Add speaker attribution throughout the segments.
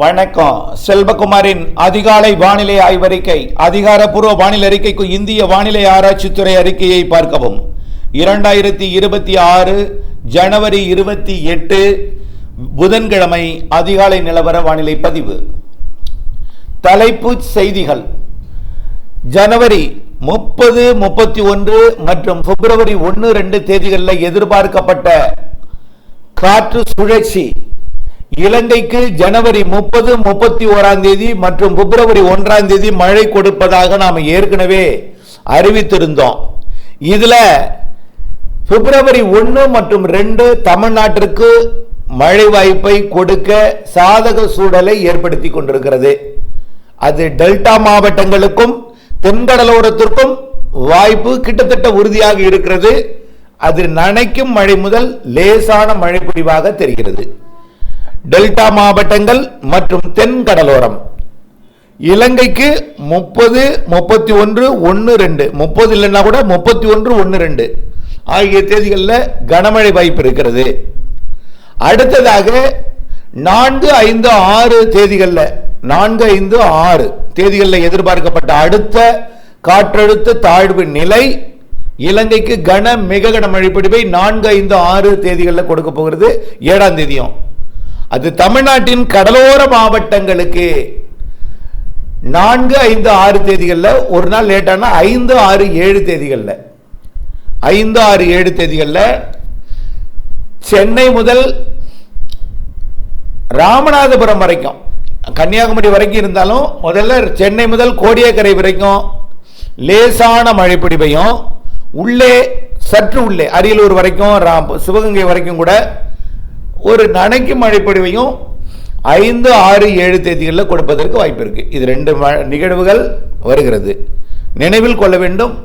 Speaker 1: வணக்கம். செல்வகுமாரின் அதிகாலை வானிலை ஆய்வறிக்கை அதிகாரப்பூர்வ வானிலை அறிக்கைக்கு இந்திய வானிலை ஆராய்ச்சித்துறை அறிக்கையை பார்க்கவும். இரண்டாயிரத்தி இருபத்தி ஆறு ஜனவரி இருபத்தி எட்டு புதன்கிழமை அதிகாலை நிலவர வானிலை பதிவு. தலைப்புச் செய்திகள். ஜனவரி முப்பது முப்பத்தி ஒன்று மற்றும் பிப்ரவரி ஒன்று ரெண்டு தேதிகளில் எதிர்பார்க்கப்பட்ட காற்று சுழற்சி. இலங்கைக்கு ஜனவரி முப்பது முப்பத்தி ஓராம் தேதி மற்றும் பிப்ரவரி ஒன்றாம் தேதி மழை கொடுப்பதாக நாம் ஏற்கனவே அறிவித்திருந்தோம். இதில் பிப்ரவரி ஒன்று மற்றும் ரெண்டு தமிழ்நாட்டிற்கு மழை வாய்ப்பை கொடுக்க சாதக சூழலை ஏற்படுத்தி கொண்டிருக்கிறது. அது டெல்டா மாவட்டங்களுக்கும் தென்கடலோரத்திற்கும் வாய்ப்பு கிட்டத்தட்ட உறுதியாக இருக்கிறது. அது நனைக்கும் மழை முதல் லேசான மழை பொழிவாக தெரிகிறது. டெல்டா மாவட்டங்கள் மற்றும் தென் கடலோரம். இலங்கைக்கு முப்பது முப்பத்தி ஒன்று ஒன்று ரெண்டு. முப்பது இல்லைன்னா கூட முப்பத்தி ஒன்று ஒன்று ரெண்டு. ஆகிய தேதிகளில் கனமழை வாய்ப்பு இருக்கிறது. அடுத்ததாக நான்கு ஐந்து ஆறு தேதிகளில் நான்கு ஐந்து ஆறு தேதிகளில் எதிர்பார்க்கப்பட்ட அடுத்த காற்றழுத்த தாழ்வு நிலை இலங்கைக்கு கன மிக கனமழை பிடிப்பை நான்கு ஐந்து ஆறு தேதிகளில் கொடுக்க போகிறது ஏழாம் தேதியும். அது தமிழ்நாட்டின் கடலோர மாவட்டங்களுக்கு நான்கு ஐந்து ஆறு தேதிகளில் ஒரு நாள் லேட்டான ஐந்து ஆறு ஏழு தேதிகளில். ஐந்து ஆறு ஏழு தேதிகளில் சென்னை முதல் ராமநாதபுரம் வரைக்கும் கன்னியாகுமரி வரைக்கும் இருந்தாலும் முதல்ல சென்னை முதல் கோடியக்கரை வரைக்கும் லேசான மழை பிடிப்பையும் உள்ளே சற்று உள்ளே அரியலூர் வரைக்கும் ராம் சிவகங்கை வரைக்கும் கூட ஒரு நனைக்கும் மழைப்பொழிவையும் ஐந்து ஆறு ஏழு தேதிகளில் கொடுப்பதற்கு வாய்ப்பு இருக்குது இது ரெண்டு ம- நிகழ்வுகள் வருகிறது. நினைவில் கொள்ள வேண்டும்.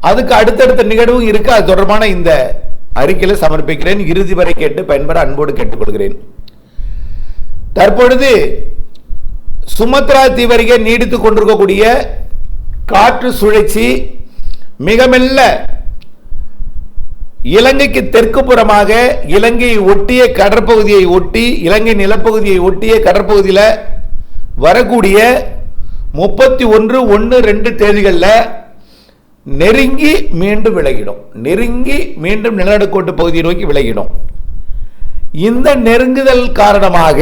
Speaker 1: அதுக்கு அடுத்தடுத்த நிகழ்வும் இருக்கு. அது தொடர்பான இந்த அறிக்கையில் சமர்ப்பிக்கிறேன். இறுதி வரை கேட்டு பயன்பெற அன்போடு கேட்டுக்கொள்கிறேன். தற்பொழுது சுமத்ரா தீவரிகை நீடித்துக் கொண்டிருக்கக்கூடிய காற்று சுழற்சி மிக மெல்ல இலங்கைக்கு தெற்கு புறமாக இலங்கையை ஒட்டிய கடற்பகுதியை ஒட்டி இலங்கை நிலப்பகுதியை ஒட்டிய கடற்பகுதியில் வரக்கூடிய முப்பத்தி ஒன்று ஒன்று ரெண்டு தேதிகளில் நெருங்கி மீண்டும் விலகிடும். நெருங்கி மீண்டும் நிலநடுக்கோட்டு பகுதியை நோக்கி விலகிடும். இந்த நெருங்குதல் காரணமாக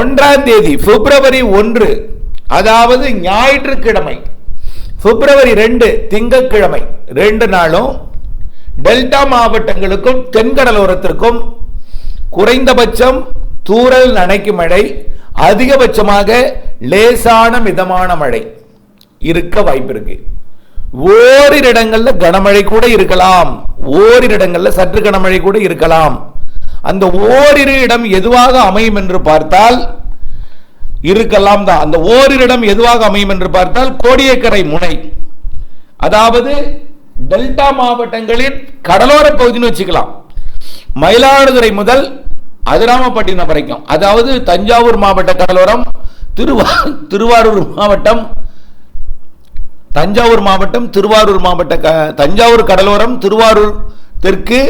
Speaker 1: ஒன்றாம் தேதி பிப்ரவரி ஒன்று அதாவது ஞாயிற்றுக்கிழமை பிப்ரவரி ரெண்டு திங்கட்கிழமை. ரெண்டு நாளும் டெல்டா மாவட்டங்களுக்கும் தென்கடலோரத்திற்கும் குறைந்தபட்சம் தூறல் நனைக்கும் மழை அதிகபட்சமாக லேசான மிதமான மழை இருக்க வாய்ப்பு இருக்கு ஓரிரு இடங்கள்ல கனமழை கூட இருக்கலாம். ஓரிரு இடங்கள்ல சற்று கனமழை கூட இருக்கலாம். அந்த ஓரிரு இடம் எதுவாக அமையும் என்று பார்த்தால் இருக்கலாம் தான். அந்த ஓரிடம் எதுவாக அமையும் என்று பார்த்தால் கோடியக்கரை முனை. அதாவது டெல்டா மாவட்டங்களின் கடலோர பகுதின்னு வச்சுக்கலாம். மயிலாடுதுறை முதல் அதிராமப்பட்டினம் வரைக்கும். அதாவது தஞ்சாவூர் மாவட்ட கடலோரம் திருவா திருவாரூர் மாவட்டம் தஞ்சாவூர் மாவட்டம் திருவாரூர் மாவட்ட க- தஞ்சாவூர் கடலோரம் திருவாரூர் தெற்கு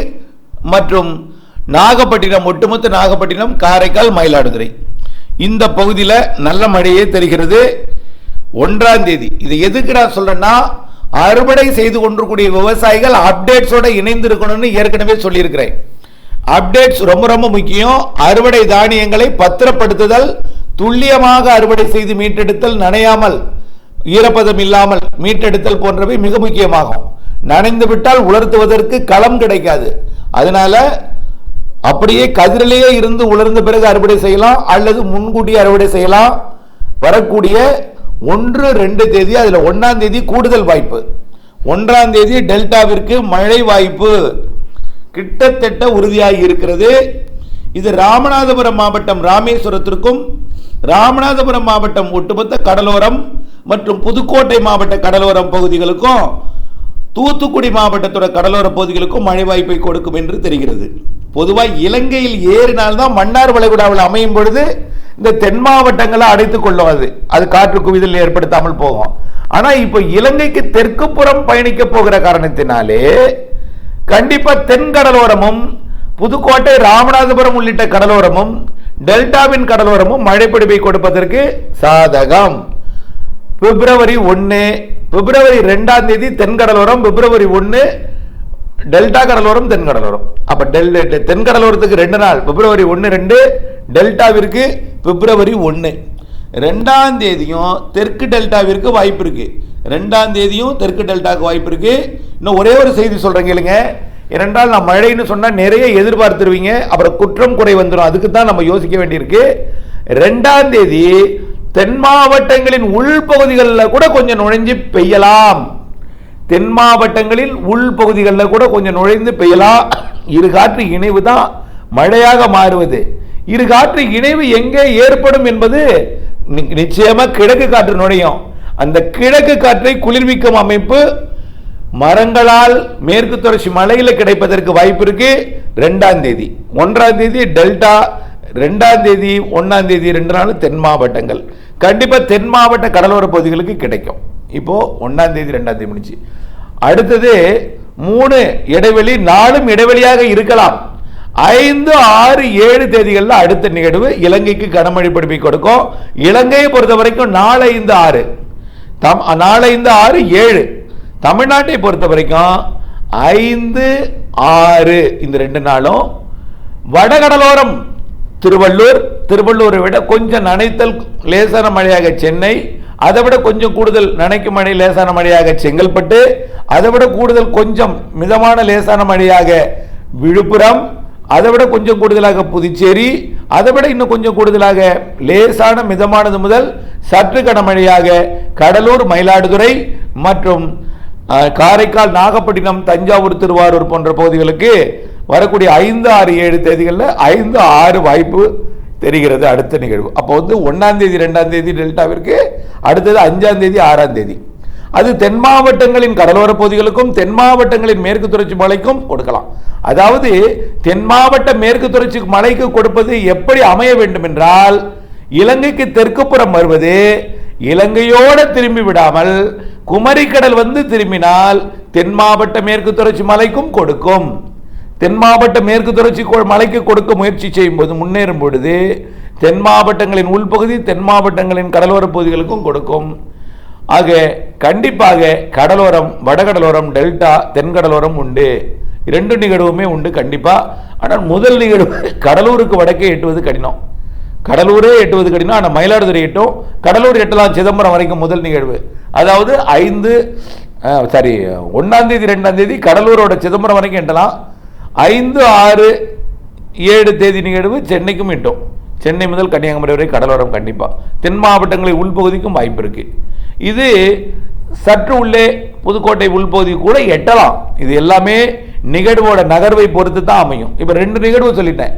Speaker 1: மற்றும் நாகப்பட்டினம் ஒட்டுமொத்த நாகப்பட்டினம் காரைக்கால் மயிலாடுதுறை. இந்த பகுதியில் நல்ல மழையே தெரிகிறது. ஒன்றாம் தேதி. இது எதுக்கு நான் சொல்றேன்னா அறுவடை செய்து கொண்டிருக்கூடிய விவசாயிகள் அப்டேட்ஸோட இணைந்து இருக்கணும்னு ஏற்கனவே சொல்லியிருக்கிறேன். அப்டேட்ஸ் ரொம்ப ரொம்ப முக்கியம். அறுவடை தானியங்களை பத்திரப்படுத்துதல் துல்லியமாக அறுவடை செய்து மீட்டெடுத்தல் நனையாமல் ஈரப்பதம் இல்லாமல் மீட்டெடுத்தல் போன்றவை மிக முக்கியமாகும். நனைந்து விட்டால் உலர்த்துவதற்கு களம் கிடைக்காது. அதனால அப்படியே கதிரிலேயே இருந்து உலர்ந்த பிறகு அறுவடை செய்யலாம் அல்லது முன்கூட்டி அறுவடை செய்யலாம். வரக்கூடிய ஒன்று ரெண்டு தேதி அதில் ஒன்றாம் தேதி கூடுதல் வாய்ப்பு. ஒன்றாம் தேதி டெல்டாவிற்கு மழை வாய்ப்பு. கிட்டத்தட்ட உறுதியாகி இருக்கிறது. இது ராமநாதபுரம் மாவட்டம் ராமேஸ்வரத்திற்கும் ராமநாதபுரம் மாவட்டம் ஒட்டுமொத்த கடலோரம் மற்றும் புதுக்கோட்டை மாவட்ட கடலோரம் பகுதிகளுக்கும் தூத்துக்குடி மாவட்டத்தோட கடலோர பகுதிகளுக்கும் மழை வாய்ப்பை கொடுக்கும் என்று தெரிகிறது. பொதுவாக இலங்கையில் ஏறினால்தான் மன்னார் வளைகுடாவில் அமையும் பொழுது இந்த தென் மாவட்டங்களை அடைத்துக் கொள்ளும் அது அது காற்று குவிதல் ஏற்படுத்தாமல் போகும். ஆனால் இப்போ இலங்கைக்கு தெற்கு புறம் பயணிக்க போகிற காரணத்தினாலே கண்டிப்பாக தென் கடலோரமும் புதுக்கோட்டை ராமநாதபுரம் உள்ளிட்ட கடலோரமும் டெல்டாவின் கடலோரமும் மழைப்பிடிப்பை கொடுப்பதற்கு சாதகம். பிப்ரவரி ஒன்று பிப்ரவரி ரெண்டாம் தேதி தென்கடலோரம் பிப்ரவரி ஒன்று டெல்டா கடலோரம் தென்கடலோரம் அப்ப டெல் தென்கடலோரத்துக்கு ரெண்டு நாள் பிப்ரவரி ஒன்று ரெண்டு டெல்டாவிற்கு பிப்ரவரி ஒன்று ரெண்டாம் தேதியும் தெற்கு டெல்டாவிற்கு வாய்ப்பு இருக்கு. ரெண்டாம் தேதியும் தெற்கு டெல்டாவுக்கு வாய்ப்பு இருக்கு. இன்னும் ஒரே ஒரு செய்தி சொல்றேன் இல்லைங்க இரண்டால் நான் மழைன்னு சொன்னால் நிறைய எதிர்பார்த்துருவீங்க. அப்புறம் குற்றம் குறை வந்துடும் அதுக்கு தான் நம்ம யோசிக்க வேண்டியிருக்கு. ரெண்டாம் தேதி தென் மாவட்டங்களின் உள்பகுதிகளில் கூட கொஞ்சம் நுழைஞ்சு பெய்யலாம். தென் மாவட்டங்களில் உள் பகுதிகளில் கூட கொஞ்சம் நுழைந்து பெய்யலாம் இரு காற்று இணைவு தான் மழையாக மாறுவது. இரு காற்று இணைவு எங்கே ஏற்படும் என்பது நி- கிழக்கு காற்று நுழையும். அந்த கிழக்கு காற்றை குளிர்விக்கும் அமைப்பு மரங்களால் மேற்கு தொடர்ச்சி மலையில் கிடைப்பதற்கு வாய்ப்பு இருக்கு. ரெண்டாம் தேதி. ஒன்றாம் தேதி டெல்டா ரெண்டாம் தேதி ஒன்றாம் தேதி ரெண்டு நாள் தென் மாவட்டங்கள். கண்டிப்பாக தென் மாவட்ட கடலோர பகுதிகளுக்கு கிடைக்கும். இப்போது ஒன்றாந்தேதி ரெண்டாம் தேதி முடிஞ்சு. அடுத்தது மூணு இடைவெளி நாலும் இடைவெளியாக இருக்கலாம். ஐந்து ஆறு ஏழு தேதிகளில் அடுத்த நிகழ்வு இலங்கைக்கு கனமழை பிடிப்பை கொடுக்கும். இலங்கையை பொறுத்த வரைக்கும் நாலு ஐந்து ஆறு. தம் நாலு ஐந்து ஆறு ஏழு. தமிழ்நாட்டை பொறுத்த வரைக்கும் ஐந்து ஆறு இந்த ரெண்டு நாளும். வடகடலோரம் திருவள்ளூர் திருவள்ளூரை விட கொஞ்சம் நனைத்தல் லேசான மழையாக சென்னை அதை விட கொஞ்சம் கூடுதல் நனைக்கும் மழை லேசான மழையாக செங்கல்பட்டு அதை விட கூடுதல் கொஞ்சம் மிதமான லேசான மழையாக விழுப்புரம் அதை விட கொஞ்சம் கூடுதலாக புதுச்சேரி அதை விட இன்னும் கொஞ்சம் கூடுதலாக லேசான மிதமானது முதல் சற்று கனமழையாக கடலூர் மயிலாடுதுறை மற்றும் காரைக்கால் நாகப்பட்டினம் தஞ்சாவூர் திருவாரூர் போன்ற பகுதிகளுக்கு வரக்கூடிய ஐந்து ஆறு ஏழு தேதிகளில் ஐந்து ஆறு வாய்ப்பு தெரிகிறது அடுத்த நிகழ்வு. அப்போ வந்து ஒன்றாம் தேதி ரெண்டாம் தேதி டெல்டாவிற்கு அடுத்தது அஞ்சாம் தேதி ஆறாம் தேதி. அது தென் மாவட்டங்களின் கடலோர பகுதிகளுக்கும் தென் மாவட்டங்களின் மேற்கு தொடர்ச்சி மலைக்கும் கொடுக்கலாம். அதாவது தென் மாவட்ட மேற்கு தொடர்ச்சி மலைக்கு கொடுப்பது எப்படி அமைய வேண்டும் என்றால் இலங்கைக்கு தெற்குப்புறம் வருவது இலங்கையோடு திரும்பி விடாமல் குமரிக்கடல் வந்து திரும்பினால் தென் மாவட்ட மேற்கு தொடர்ச்சி மலைக்கும் கொடுக்கும். தென் மாவட்ட மேற்கு தொடர்ச்சி மலைக்கு கொடுக்க முயற்சி செய்யும் போது முன்னேறும் பொழுது தென் மாவட்டங்களின் உள்பகுதி தென் மாவட்டங்களின் கடலோர பகுதிகளுக்கும் கொடுக்கும். ஆக கண்டிப்பாக கடலோரம் வடகடலோரம் டெல்டா தென்கடலோரம் உண்டு. இரண்டு நிகழ்வுமே உண்டு கண்டிப்பாக ஆனால் முதல் நிகழ்வு கடலூருக்கு வடக்கே எட்டுவது கடினம். கடலூரே எட்டுவது கடினம். ஆனால் மயிலாடுதுறை எட்டும். கடலூர் எட்டலாம் சிதம்பரம் வரைக்கும் முதல் நிகழ்வு. அதாவது ஐந்து சாரி ஒன்றாம் தேதி ரெண்டாம் தேதி கடலூரோட சிதம்பரம் வரைக்கும் எட்டலாம். ஐந்து ஆறு ஏழு தேதி நிகழ்வு சென்னைக்கும் இட்டோம். சென்னை முதல் கன்னியாகுமரி வரை கடலோரம் கண்டிப்பாக தென் மாவட்டங்களின் உள்பகுதிக்கும் வாய்ப்பு இருக்குது இது சற்று உள்ளே புதுக்கோட்டை உள்பகுதி கூட எட்டலாம். இது எல்லாமே நிகழ்வோட நகர்வை பொறுத்து தான் அமையும். இப்போ ரெண்டு நிகழ்வு சொல்லிட்டேன்.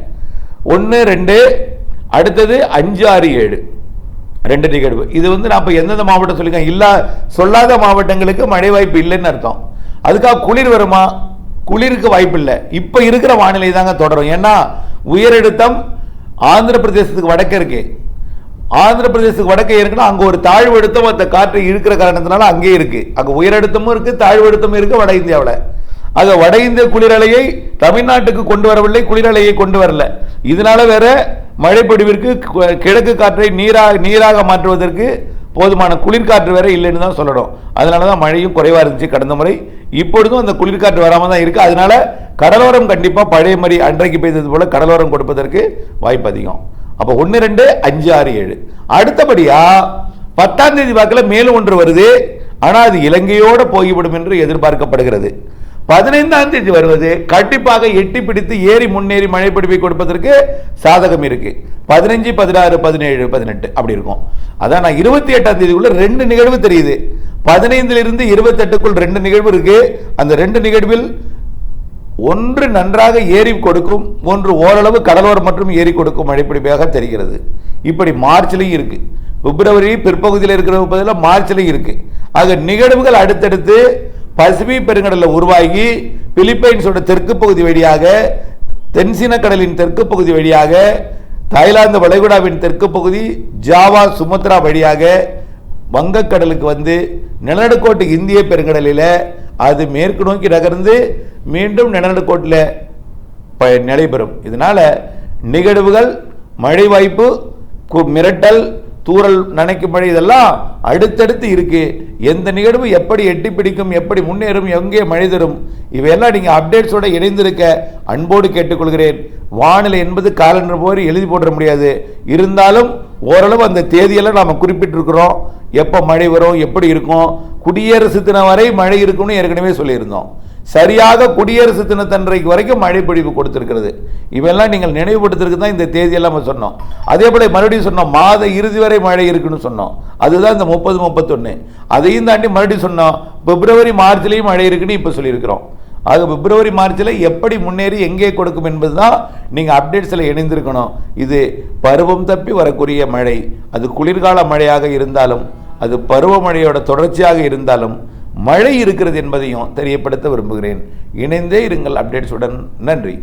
Speaker 1: ஒன்று ரெண்டு அடுத்தது அஞ்சு ஆறு ஏழு. ரெண்டு நிகழ்வு. இது வந்து நான் இப்போ எந்தெந்த மாவட்டம் சொல்லிருக்கேன் இல்லா சொல்லாத மாவட்டங்களுக்கு மழை வாய்ப்பு இல்லைன்னு அர்த்தம். அதுக்காக குளிர் வருமா? குளிருக்கு வாய்ப்பு இல்லை இப்போ இருக்கிற வானிலை தாங்க தொடரும். ஏன்னா உயரழுத்தம் ஆந்திர பிரதேசத்துக்கு வடக்க இருக்கு. ஆந்திர பிரதேசத்துக்கு வடக்கே இருக்குன்னா அங்கே ஒரு தாழ்வழுத்தம் அந்த காற்று இருக்கிற காரணத்தினால அங்கே இருக்கு. அங்கே உயரழுத்தமும் இருக்கு தாழ்வழுத்தமும் இருக்கு வட இந்தியாவில். ஆக வட இந்திய குளிரலையை தமிழ்நாட்டுக்கு கொண்டு வரவில்லை குளிரலையை கொண்டு வரல. இதனால வேற மழைப்பொடிவிற்கு கிழக்கு காற்றை நீராக நீராக மாற்றுவதற்கு போதுமான குளிர்காற்று வேற இல்லைன்னு தான் சொல்லணும். அதனால தான் மழையும் குறைவாக இருந்துச்சு கடந்த முறை. இப்பொழுதும் அந்த குளிர்காற்று வராமல் தான் இருக்குது அதனால கடலோரம் கண்டிப்பாக பழைய மாதிரி அன்றைக்கு பெய்தது போல கடலோரம் கொடுப்பதற்கு வாய்ப்பு அதிகம். அப்போ ஒன்று ரெண்டு அஞ்சு ஆறு ஏழு. அடுத்தபடியாக பத்தாம் தேதி வாக்கில் மேலும் ஒன்று வருது. ஆனால் அது இலங்கையோடு போய்விடும் என்று எதிர்பார்க்கப்படுகிறது. பதினைந்தாம் தேதி வருவது கண்டிப்பாக எட்டி பிடித்து ஏறி முன்னேறி மழை பிடிப்பை கொடுப்பதற்கு சாதகம் இருக்கு. பதினஞ்சு பதினாறு பதினேழு பதினெட்டு அப்படி இருக்கும். அதான் நான் இருபத்தி எட்டாம் தேதிக்குள்ள ரெண்டு நிகழ்வு தெரியுது. பதினைந்துல இருந்து இருபத்தெட்டுக்குள் ரெண்டு நிகழ்வு இருக்கு. அந்த ரெண்டு நிகழ்வில் ஒன்று நன்றாக ஏறி கொடுக்கும் ஒன்று ஓரளவு கடலோரம் மற்றும் ஏறி கொடுக்கும் மழைப்பிடிப்பாக தெரிகிறது. இப்படி மார்ச்லையும் இருக்கு. பிப்ரவரி பிற்பகுதியில் இருக்கிற பதிலாக மார்ச்லையும் இருக்கு. ஆக நிகழ்வுகள் அடுத்தடுத்து பசிபிக் பெருங்கடலில் உருவாகி பிலிப்பைன்ஸோட தெற்கு பகுதி வழியாக தென்சீன கடலின் தெற்கு பகுதி வழியாக தாய்லாந்து வளைகுடாவின் தெற்கு பகுதி ஜாவா சுமத்ரா வழியாக வங்கக்கடலுக்கு வந்து நிலநடுக்கோட்டு இந்திய பெருங்கடலில் அது மேற்கு நோக்கி நகர்ந்து மீண்டும் நிலநடுக்கோட்டில் ப- நடைபெறும் இதனால் நிகழ்வுகள் மழை வாய்ப்பு கு- மிரட்டல் தூறல் நனைக்கும் மழை இதெல்லாம் அடுத்தடுத்து இருக்குது எந்த நிகழ்வு எப்படி எட்டி பிடிக்கும் எப்படி முன்னேறும் எங்கே மழை தரும் இவையெல்லாம் நீங்கள் அப்டேட்ஸோட இணைந்திருக்க அன்போடு கேட்டுக்கொள்கிறேன். வானிலை என்பது காலண்டர் போய் எழுதி போட முடியாது. இருந்தாலும் ஓரளவு அந்த தேதியெல்லாம் நாம் குறிப்பிட்டிருக்கிறோம். எப்போ மழை வரும் எப்படி இருக்கும் குடியரசு தினம் வரை மழை இருக்கும்னு ஏற்கனவே சொல்லியிருந்தோம். சரியாக குடியரசு தினத்தன்றைக்கு வரைக்கும் மழை பொழிவு கொடுத்துருக்கிறது. இவெல்லாம் நீங்கள் நினைவுபடுத்துறதுக்கு தான் இந்த தேதியெல்லாம் நம்ம சொன்னோம். அதே போல மறுபடியும் சொன்னோம் மாத இறுதி வரை மழை இருக்குன்னு சொன்னோம். அதுதான் இந்த முப்பது முப்பத்தொன்று அதையும் தாண்டி மறுபடியும் சொன்னோம் பிப்ரவரி மார்ச்லேயும் மழை இருக்குன்னு இப்போ சொல்லியிருக்கிறோம். ஆக பிப்ரவரி மார்ச்சில் எப்படி முன்னேறி எங்கே கொடுக்கும் என்பது தான் நீங்கள் அப்டேட்ஸில் இணைந்திருக்கணும். இது பருவம் தப்பி வரக்கூடிய மழை. அது குளிர்கால மழையாக இருந்தாலும் அது பருவமழையோட தொடர்ச்சியாக இருந்தாலும் மழை இருக்கிறது என்பதையும் தெரியப்படுத்த விரும்புகிறேன். இணைந்தே இருங்கள். அப்டேட்ஸுடன் நன்றி.